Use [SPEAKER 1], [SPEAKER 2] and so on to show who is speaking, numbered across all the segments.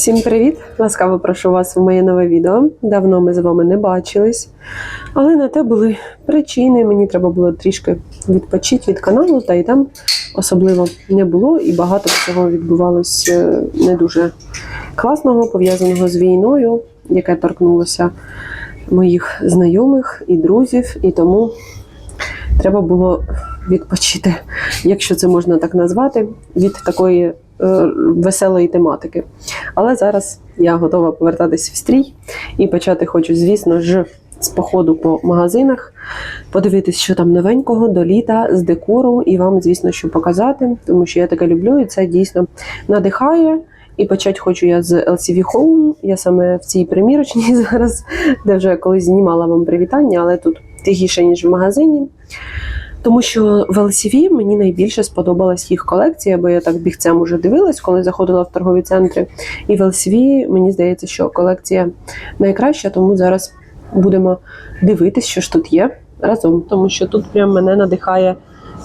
[SPEAKER 1] Всім привіт! Ласкаво прошу вас в моє нове відео. Давно ми з вами не бачились, але на те були причини. Мені треба було трішки відпочити від каналу, та й там особливо не було, і багато всього відбувалось е, не дуже класного, пов'язаного з війною, яке торкнулося моїх знайомих і друзів, і тому треба було відпочити, якщо це можна так назвати, від такої веселої тематики. Але зараз я готова повертатись в стрій і почати хочу, звісно ж, з походу по магазинах, подивитись, що там новенького до літа з декору, і вам, звісно, що показати, тому що я таке люблю, і це дійсно надихає. І почати хочу я з LCV Home. Я саме в цій примірочній зараз, де вже колись знімала вам привітання, але тут тихіше, ніж в магазині. Тому що в LCV мені найбільше сподобалась їх колекція, бо я так бігцем уже дивилась, коли заходила в торгові центри. І в LCV мені здається, що колекція найкраща, тому зараз будемо дивитись, що ж тут є разом. Тому що тут прям мене надихає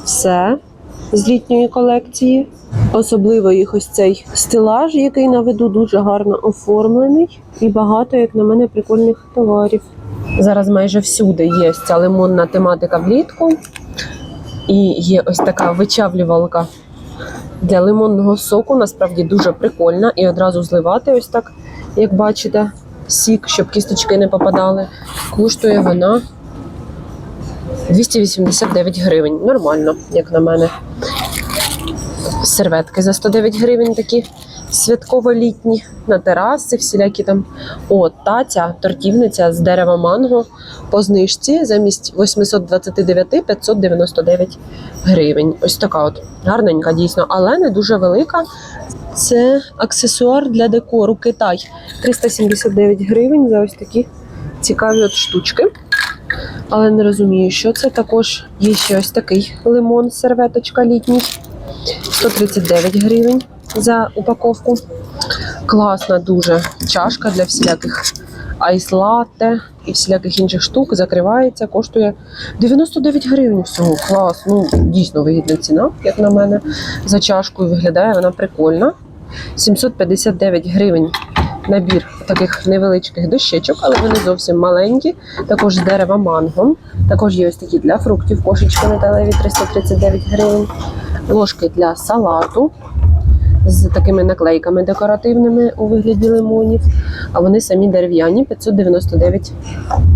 [SPEAKER 1] все з літньої колекції. Особливо їх ось цей стелаж, який на виду дуже гарно оформлений, і багато, як на мене, прикольних товарів. Зараз майже всюди є ця лимонна тематика влітку. І є ось така вичавлювалка для лимонного соку. Насправді дуже прикольна. І одразу зливати, ось так, як бачите, сік, щоб кісточки не попадали. Коштує вона 289 гривень. Нормально, як на мене. Серветки за 109 гривень такі святково-літні на тераси, всілякі там. О, таця, тортівниця з дерева манго по знижці замість 829 599 гривень. Ось така от гарненька, дійсно, але не дуже велика. Це аксесуар для декору Китай. 379 гривень за ось такі цікаві от штучки. Але не розумію, що це. Також є ще ось такий лимон, серветочка літній. 139 гривень за упаковку. Класна дуже чашка для всіляких айс-латте і всіляких інших штук. Закривається, коштує 99 гривень всього. Клас. Ну, дійсно вигідна ціна, як на мене, за чашку. І виглядає вона прикольно. 759 гривень набір таких невеличких дощечок, але вони зовсім маленькі. Також з дерева манго. Також є ось такі для фруктів, кошечки металеві 339 гривень. Ложки для салату з такими наклейками декоративними у вигляді лимонів. А вони самі дерев'яні 599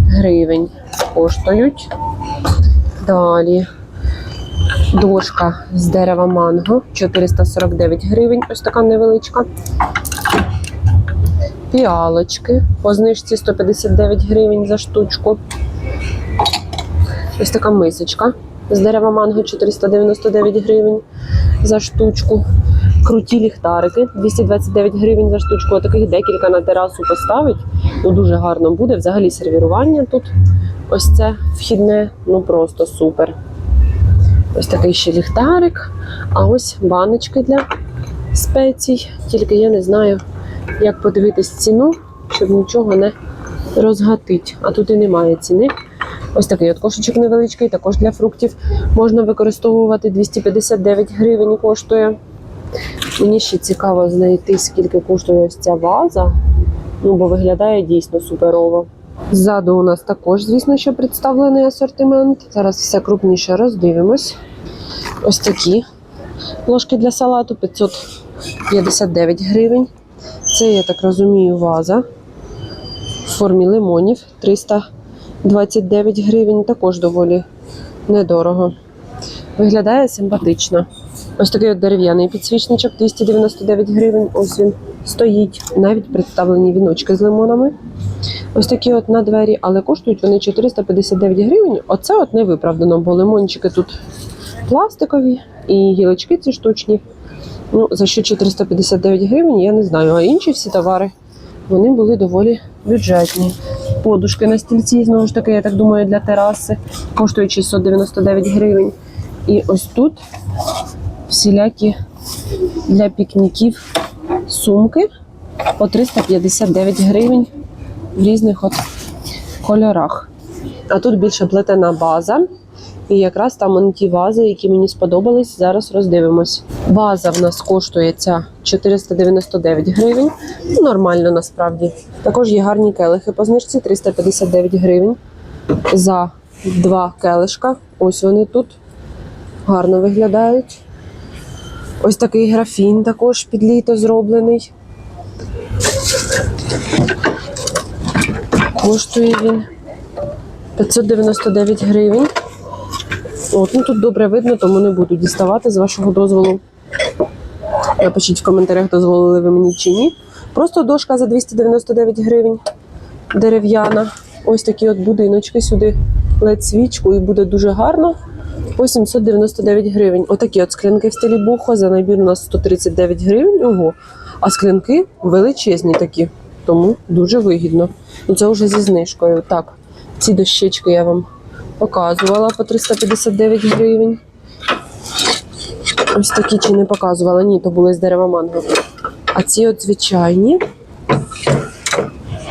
[SPEAKER 1] гривень коштують. Далі дошка з дерева манго 449 гривень. Ось така невеличка. Піалочки по знижці 159 гривень за штучку. Ось така мисочка з дерева манго 499 гривень за штучку. Круті ліхтарики 229 гривень за штучку. Таких декілька на терасу поставить. Ну дуже гарно буде. Взагалі сервірування тут. Ось це вхідне, ну просто супер. Ось такий ще ліхтарик. А ось баночки для спецій. Тільки я не знаю, як подивитись ціну, щоб нічого не розгатить. А тут і немає ціни. Ось такий от кошечок невеличкий, також для фруктів можна використовувати 259 гривень коштує. Мені ще цікаво знайти, скільки коштує ось ця ваза. Ну, бо виглядає дійсно суперово. Ззаду у нас також, звісно, що представлений асортимент. Зараз все крупніше роздивимось. Ось такі ложки для салату 559 гривень. Це, я так розумію, ваза в формі лимонів 329 гривень. Також доволі недорого. Виглядає симпатично. Ось такий от дерев'яний підсвічничок 299 гривень. Ось він стоїть. Навіть представлені віночки з лимонами. Ось такі от на двері, але коштують вони 459 гривень. Оце от не виправдано, бо лимончики тут пластикові і гілочки ці штучні. Ну, за що 459 гривень, я не знаю. А інші всі товари вони були доволі бюджетні. Подушки на стільці, знову ж таки, я так думаю, для тераси коштують 699 гривень. І ось тут всілякі для пікніків сумки по 359 гривень в різних от кольорах. А тут більше плетена база. І якраз там ті вази, які мені сподобались, зараз роздивимось. База в нас коштує ця 499 гривень. Ну, Нормально насправді. Також є гарні келихи по знижці 359 гривень за два келишка. Ось вони тут гарно виглядають. Ось такий графін також під літо зроблений. Коштує він 599 гривень. От, ну тут добре видно, тому не буду діставати з вашого дозволу. Напишіть в коментарях, дозволили ви мені чи ні. Просто дошка за 299 гривень дерев'яна. Ось такі от будиночки сюди ледь свічку і буде дуже гарно. По 799 гривень. Отакі от склянки в стилі бухо. За набір у нас 139 гривень. Ого. А склянки величезні такі, тому дуже вигідно. Ну це вже зі знижкою. Так, ці дощечки я вам показувала по 359 гривень. Ось такі чи не показувала? Ні, то були з дерева манго. А ці от звичайні.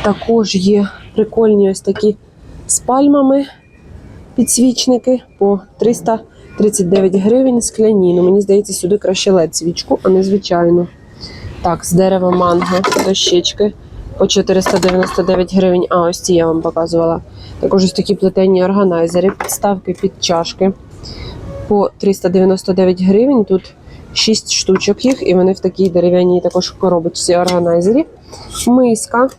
[SPEAKER 1] Також є прикольні ось такі з пальмами підсвічники по 339 гривень скляні. Ну, мені здається, сюди краще лед свічку, а не звичайну. Так, з дерева манго, дощечки по 499 гривень. А, ось ці я вам показувала. Також ось такі плетені органайзери, підставки під чашки по 399 гривень. Тут 6 штучок їх, і вони в такій дерев'яній також коробочці органайзері. Миска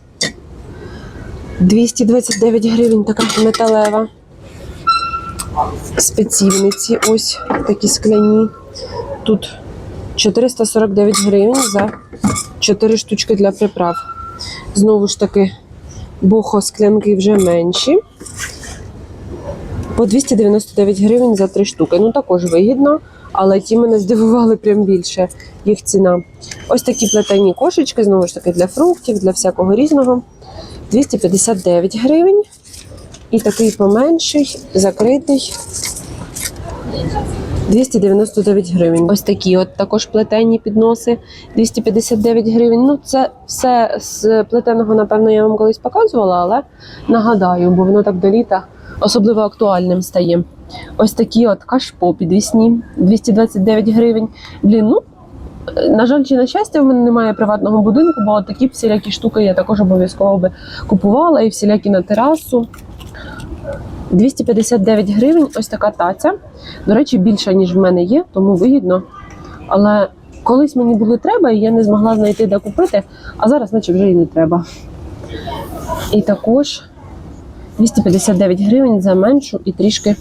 [SPEAKER 1] 229 гривень, така металева. Спецівниці, ось такі скляні. Тут 449 гривень за 4 штучки для приправ. Знову ж таки, бохо склянки вже менші. По 299 гривень за 3 штуки. Ну також вигідно, але ті мене здивували прям більше їх ціна. Ось такі плетені кошечки, знову ж таки, для фруктів, для всякого різного. 259 гривень. І такий поменший, закритий. 299 гривень. Ось такі от також плетені підноси 259 гривень. Ну, це все з плетеного, напевно, я вам колись показувала, але нагадаю, бо воно так до літа особливо актуальним стає. Ось такі от кашпо підвісні 229 гривень. Блін, ну. На жаль, чи на щастя, в мене немає приватного будинку, бо такі всілякі штуки я також обов'язково би купувала і всілякі на терасу. 259 гривень ось така таця. До речі, більша, ніж в мене є, тому вигідно. Але колись мені було треба, і я не змогла знайти, де купити, а зараз, наче вже і не треба. І також 259 гривень за меншу і трішки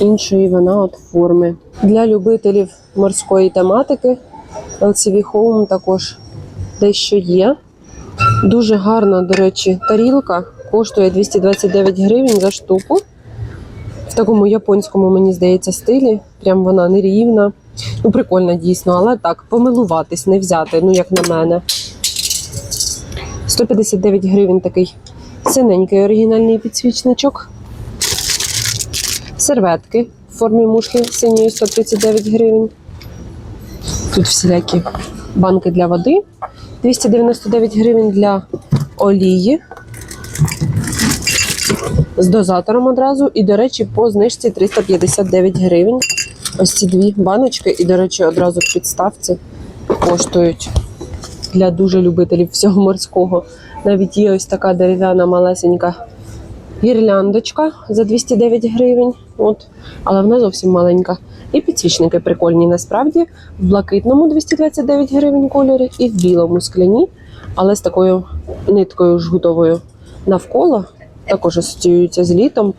[SPEAKER 1] іншої вона от форми. Для любителів морської тематики LCV Home також дещо є. Дуже гарна, до речі, тарілка. Коштує 229 гривень за штуку. В такому японському, мені здається, стилі. Прям вона нерівна. Ну, прикольна дійсно, але так, помилуватись, не взяти, ну як на мене. 159 гривень такий синенький оригінальний підсвічничок. Серветки в формі мушки синьої 139 гривень. Тут всілякі банки для води. 299 гривень для олії. З дозатором одразу. І, до речі, по знижці 359 гривень. Ось ці дві баночки, і, до речі, одразу в підставці коштують для дуже любителів всього морського. Навіть є ось така дерев'яна малесенька гірляндочка за 209 гривень. От. Але вона зовсім маленька. І підсвічники прикольні насправді. В блакитному 229 гривень кольорі і в білому скляні, але з такою ниткою жгутовою навколо. Також асоціюється з літом.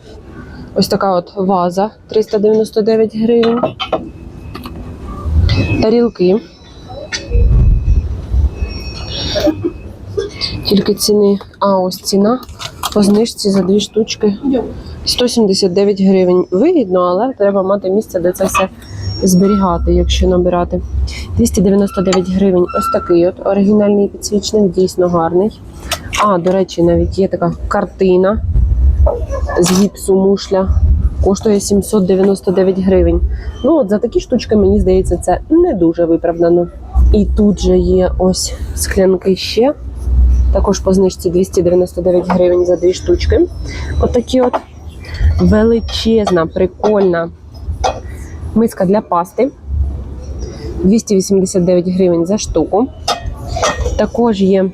[SPEAKER 1] Ось така от ваза 399 гривень. Тарілки. Тільки ціни. А, ось ціна по знижці за дві штучки 179 гривень. Вигідно, але треба мати місце, де це все зберігати, якщо набирати. 299 гривень. Ось такий от оригінальний підсвічник, дійсно гарний. А, до речі, навіть є така картина з гіпсу мушля. Коштує 799 гривень. Ну, от за такі штучки, мені здається, це не дуже виправдано. І тут же є ось склянки ще. Також по знижці 299 гривень за дві штучки. Отакі от. Величезна, прикольна миска для пасти. 289 гривень за штуку. Також є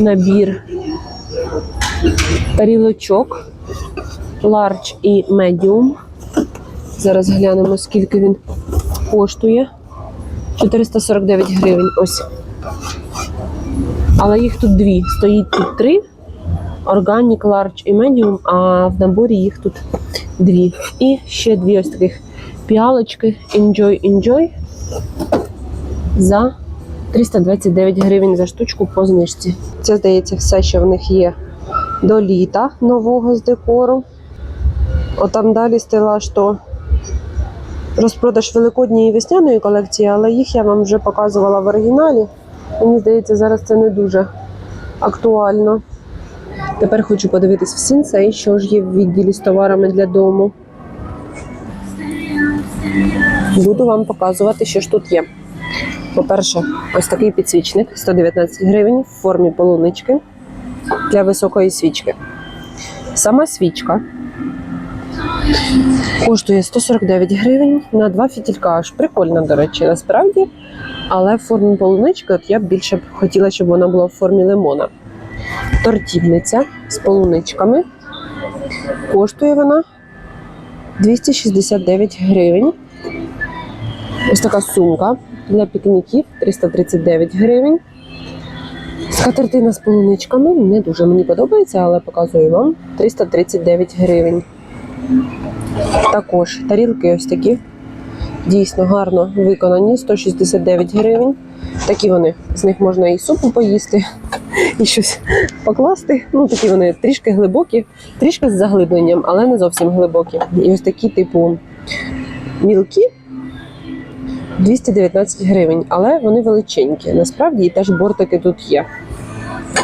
[SPEAKER 1] набір тарілочок large і medium. Зараз глянемо, скільки він коштує. 449 гривень. Ось. Але їх тут дві. Стоїть тут три. Organic, large і medium, а в наборі їх тут дві. І ще дві ось таких піалочки Enjoy Enjoy за 329 гривень за штучку по знижці. Це, здається, все, що в них є до літа нового з декору. Отам далі стелаж то розпродаж великодньої весняної колекції, але їх я вам вже показувала в оригіналі. Мені здається, зараз це не дуже актуально. Тепер хочу подивитись в сінсей, що ж є в відділі з товарами для дому. Буду вам показувати, що ж тут є. По-перше, ось такий підсвічник 119 гривень в формі полунички для високої свічки. Сама свічка коштує 149 гривень на два фітілька. Аж прикольно, до речі, насправді. Але в формі полунички от я б більше б хотіла, щоб вона була в формі лимона. Тортівниця з полуничками. Коштує вона 269 гривень. Ось така сумка для пікніків 339 гривень. Скатертина з полуничками не дуже мені подобається, але показую вам 339 гривень. Також тарілки ось такі. Дійсно гарно виконані 169 гривень. Такі вони, з них можна і супу поїсти, і щось покласти. Ну, такі вони трішки глибокі, трішки з заглибленням, але не зовсім глибокі. І ось такі, типу, мілкі 219 гривень, але вони величенькі. Насправді і теж бортики тут є.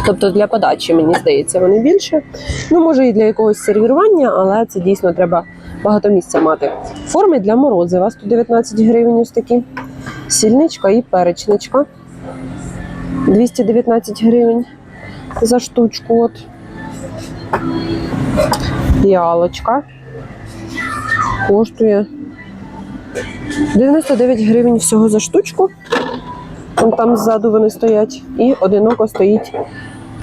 [SPEAKER 1] Тобто для подачі, мені здається, вони більше. Ну, може, і для якогось сервірування, але це дійсно треба багато місця мати. Форми для морозива 119 гривень ось такі. Сільничка і перечничка. 219 гривень за штучку. От. Піалочка. Коштує 99 гривень всього за штучку. Вон там ззаду вони стоять. І одиноко стоїть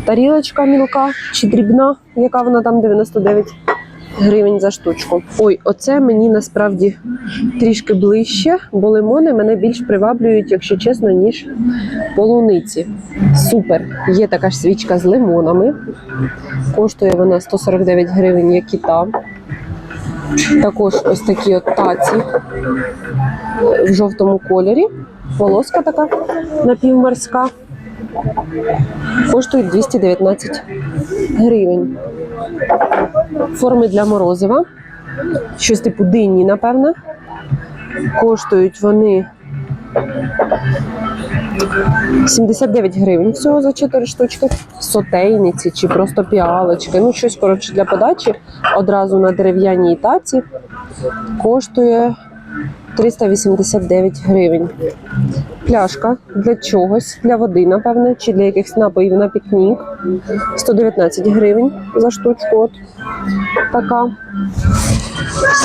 [SPEAKER 1] тарілочка мілка чи дрібна, яка вона там 99 гривень за штучку. Ой, оце мені насправді трішки ближче, бо лимони мене більш приваблюють, якщо чесно, ніж полуниці. Супер! Є така ж свічка з лимонами. Коштує вона 149 гривень, як і та. Також ось такі от таці в жовтому кольорі. Волоска така напівморська. Коштують 219 гривень. Форми для морозива. Щось типу динні, напевно. Коштують вони 79 гривень всього за 4 штучки. Сотейниці чи просто піалочки. Ну, щось, коротше, для подачі одразу на дерев'яній таці коштує 389 гривень. Пляшка для чогось, для води, напевне, чи для якихось напоїв на пікнік. 119 гривень за штучку. От така.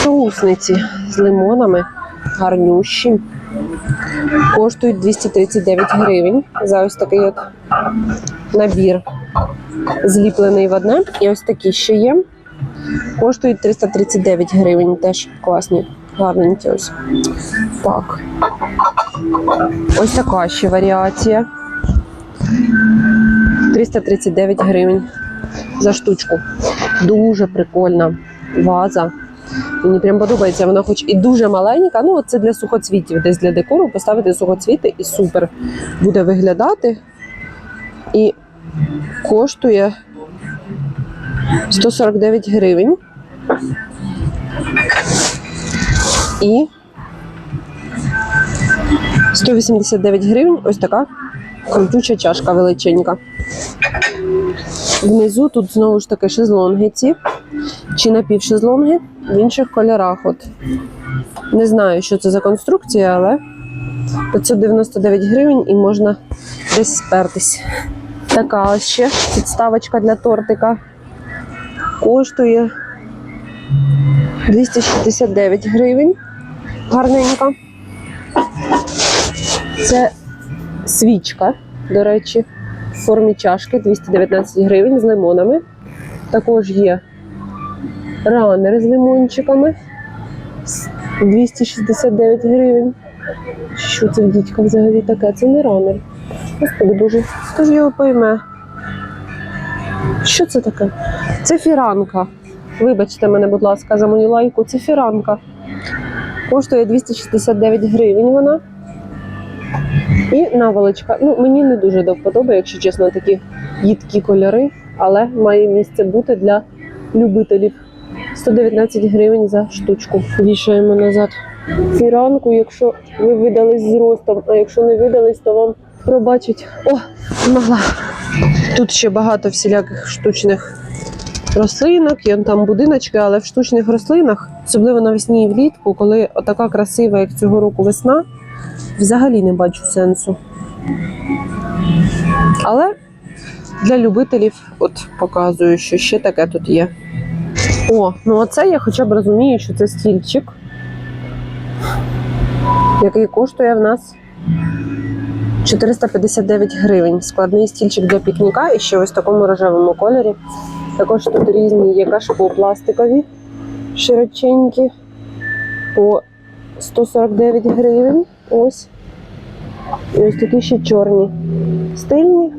[SPEAKER 1] Соусниці з лимонами, гарнющі. Коштують 239 гривень за ось такий от набір зліплений в одне. І ось такі ще є. Коштують 339 гривень. Теж класні, гарненькі ось. Так. Ось така ще варіація. 339 гривень за штучку. Дуже прикольна ваза. Мені прям подобається, вона хоч і дуже маленька. Ну, це для сухоцвітів, десь для декору поставити сухоцвіти і супер буде виглядати. І коштує 149 гривень. І 189 гривень ось така крутюча чашка величенька. Внизу тут знову ж таки шезлонги ці, чи напівшезлонги в інших кольорах. От. Не знаю, що це за конструкція, але 599 гривень і можна десь спертись. Така ось ще підставочка для тортика. Коштує 269 гривень. Гарненька. Це свічка, до речі, в формі чашки 219 гривень з лимонами. Також є ранери з лимончиками. 269 гривень. Що це в дідька взагалі таке? Це не ранер. Господи боже, хто ж його пойме? Що це таке? Це фіранка. Вибачте мене, будь ласка, за мою лайку. Це фіранка. Коштує 269 гривень вона. І наволочка. Ну, мені не дуже до якщо чесно, такі їдкі кольори, але має місце бути для любителів. 119 гривень за штучку. Вішаємо назад фіранку, якщо ви видались з ростом, а якщо не видались, то вам пробачать. О, змогла. Тут ще багато всіляких штучних рослинок, є там будиночки, але в штучних рослинах, особливо навесні і влітку, коли отака красива, як цього року весна, взагалі не бачу сенсу. Але для любителів, от показую, що ще таке тут є. О, ну оце я хоча б розумію, що це стільчик, який коштує в нас 459 гривень. Складний стільчик для пікніка і ще ось в такому рожевому кольорі. Також тут різні є кашпо пластикові, широченькі по 149 гривень. Ось. І ось такі ще чорні стильні.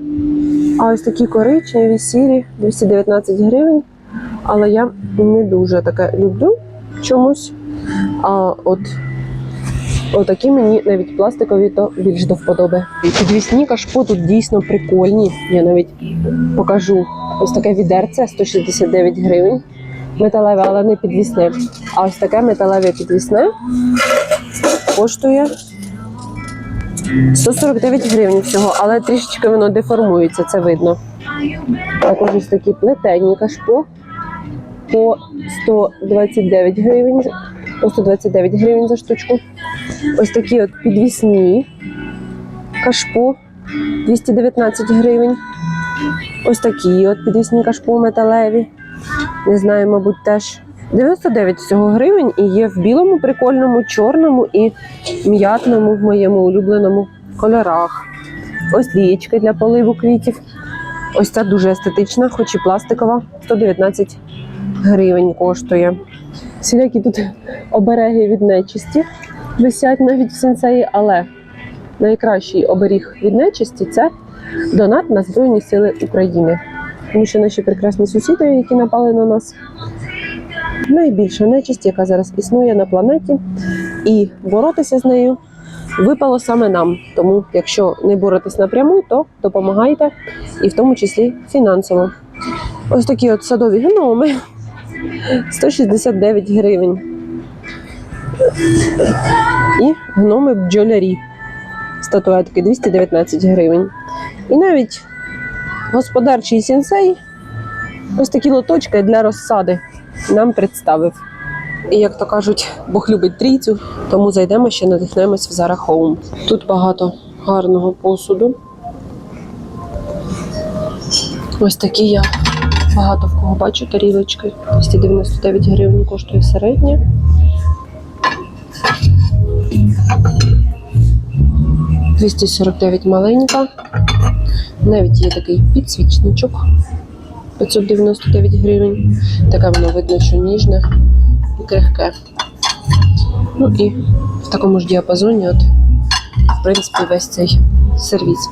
[SPEAKER 1] А ось такі коричневі, сірі, 219 гривень. Але я не дуже таке люблю чомусь. А от отакі мені навіть пластикові то більш до вподоби. Підвісні кашпо тут дійсно прикольні. Я навіть покажу. Ось таке відерце 169 гривень. Металеве, але не підвісне. А ось таке металеве підвісне коштує 149 гривень всього, але трішечки воно деформується, це видно. Також ось такі плетені кашпо по 129 гривень, по 129 гривень за штучку. Ось такі от підвісні кашпо 219 гривень. Ось такі от підвісні кашпо металеві. Не знаю, мабуть, теж 99 всього гривень і є в білому, прикольному, чорному і м'ятному в моєму улюбленому кольорах. Ось лієчки для поливу квітів. Ось ця дуже естетична, хоч і пластикова, 119 гривень коштує. Всілякі тут обереги від нечисті висять навіть в сенсеї, але найкращий оберіг від нечисті це донат на Збройні Сили України. Тому що наші прекрасні сусіди, які напали на нас, найбільша нечисть, яка зараз існує на планеті, і боротися з нею випало саме нам. Тому, якщо не боретесь напряму, то допомагайте, і в тому числі фінансово. Ось такі от садові гноми 169 гривень. І гноми бджолярі. Статуетки 219 гривень. І навіть господарчий сенсей ось такі лоточки для розсади нам представив. І як то кажуть, Бог любить трійцю, тому зайдемо ще надихнемось в Zara Home. Тут багато гарного посуду. Ось такі я багато в кого бачу тарілочки. 299 гривень коштує середня. – 249 маленька. Навіть є такий підсвічничок 599 гривень. Таке воно видно, що ніжне і крихке. Ну і в такому ж діапазоні, от, в принципі, весь цей сервіс.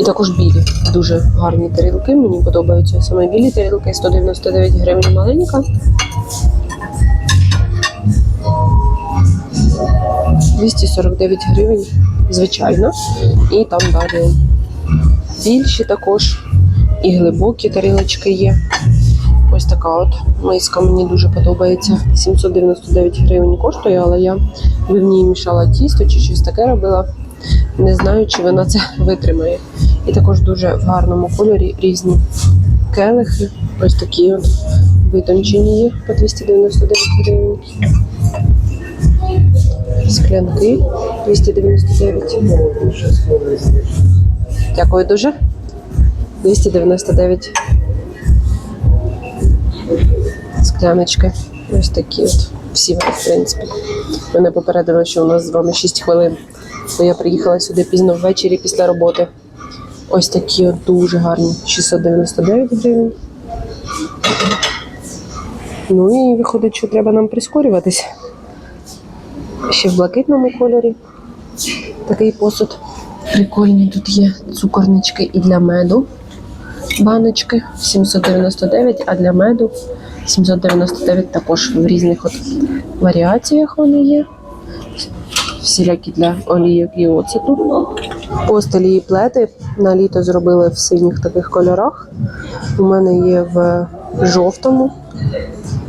[SPEAKER 1] І також білі, дуже гарні тарілки. Мені подобаються саме білі тарілки, 199 гривень маленька. – 249 гривень, звичайно. І там далі більші також і глибокі тарілочки є. Ось така от миска мені дуже подобається. 799 гривень коштує, але я в ній мішала тісто чи щось таке робила. Не знаю, чи вона це витримає. І також дуже в гарному кольорі різні келихи. Ось такі от витончені є по 299 гривень. Склянки 299. Дякую дуже. 299. скляночки. Ось такі от. Всі в принципі. Мене попередили, що у нас з вами 6 хвилин. Бо я приїхала сюди пізно ввечері після роботи. Ось такі от дуже гарні. 699 гривень. Ну і виходить, що треба нам прискорюватись. Ще в блакитному кольорі такий посуд. Прикольні тут є цукорнички і для меду. Баночки 799, а для меду 799 також в різних от варіаціях вони є. Всілякі для олійок і оцету. Постелі і плети на літо зробили в синіх таких кольорах. У мене є в жовтому.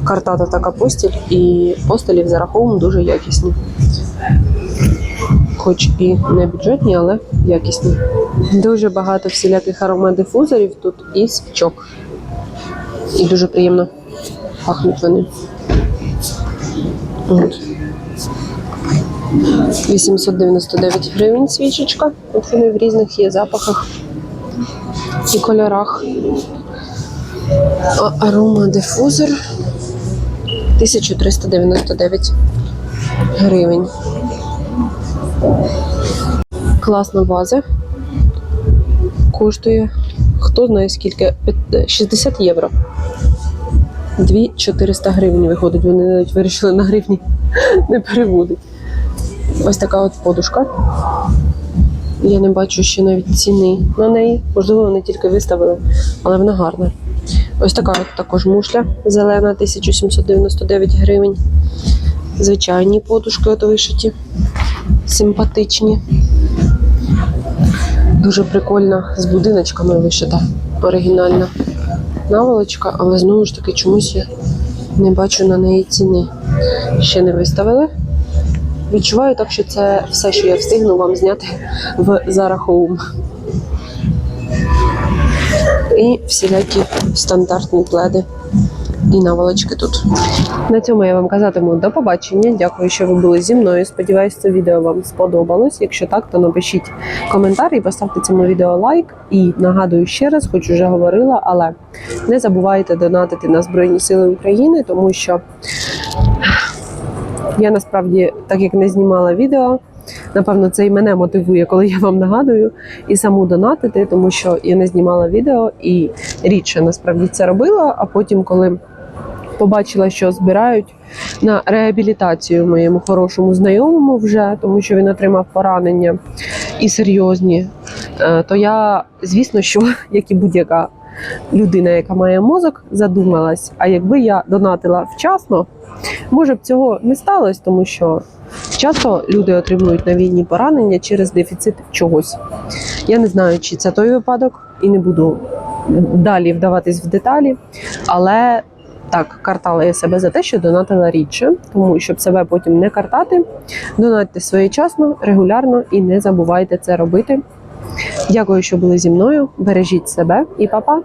[SPEAKER 1] Картата така постіль, і постелі в зараховому дуже якісні. Хоч і не бюджетні, але якісні. Дуже багато всіляких аромадифузорів тут і свічок. І дуже приємно пахнуть вони. От. 899 гривень свічечка. От вони в різних є запахах і кольорах. А аромадифузор 1399 гривень. Класна ваза. Коштує хто знає скільки? 60 євро. 2400 гривень виходить. Вони навіть вирішили на гривні не переводить. Ось така от подушка. Я не бачу ще навіть ціни на неї. Можливо, вони тільки виставили, але вона гарна. Ось така от також мушля зелена, 1799 гривень. Звичайні подушки от вишиті, симпатичні. Дуже прикольна з будиночками вишита. Оригінальна наволочка, але знову ж таки чомусь я не бачу на неї ціни. Ще не виставили. Відчуваю так, що це все, що я встигну вам зняти в Home. І всілякі стандартні пледи і наволочки тут. На цьому я вам казатиму до побачення. Дякую, що ви були зі мною. Сподіваюсь, це відео вам сподобалось. Якщо так, то напишіть коментар і поставте цьому відео лайк. І нагадую ще раз, хоч вже говорила, але не забувайте донатити на Збройні Сили України, тому що я насправді, так як не знімала відео, напевно, це і мене мотивує, коли я вам нагадую, і саму донатити, тому що я не знімала відео і рідше насправді це робила. А потім, коли побачила, що збирають на реабілітацію моєму хорошому знайомому вже, тому що він отримав поранення і серйозні, е, то я, звісно, що як і будь-яка людина, яка має мозок, задумалась. А якби я донатила вчасно, може б цього не сталося, тому що часто люди отримують на війні поранення через дефіцит чогось. Я не знаю, чи це той випадок, і не буду далі вдаватись в деталі, але. Так, картала я себе за те, що донатила рідше, тому щоб себе потім не картати, донатьте своєчасно, регулярно і не забувайте це робити. Дякую, що були зі мною. Бережіть себе і па-па!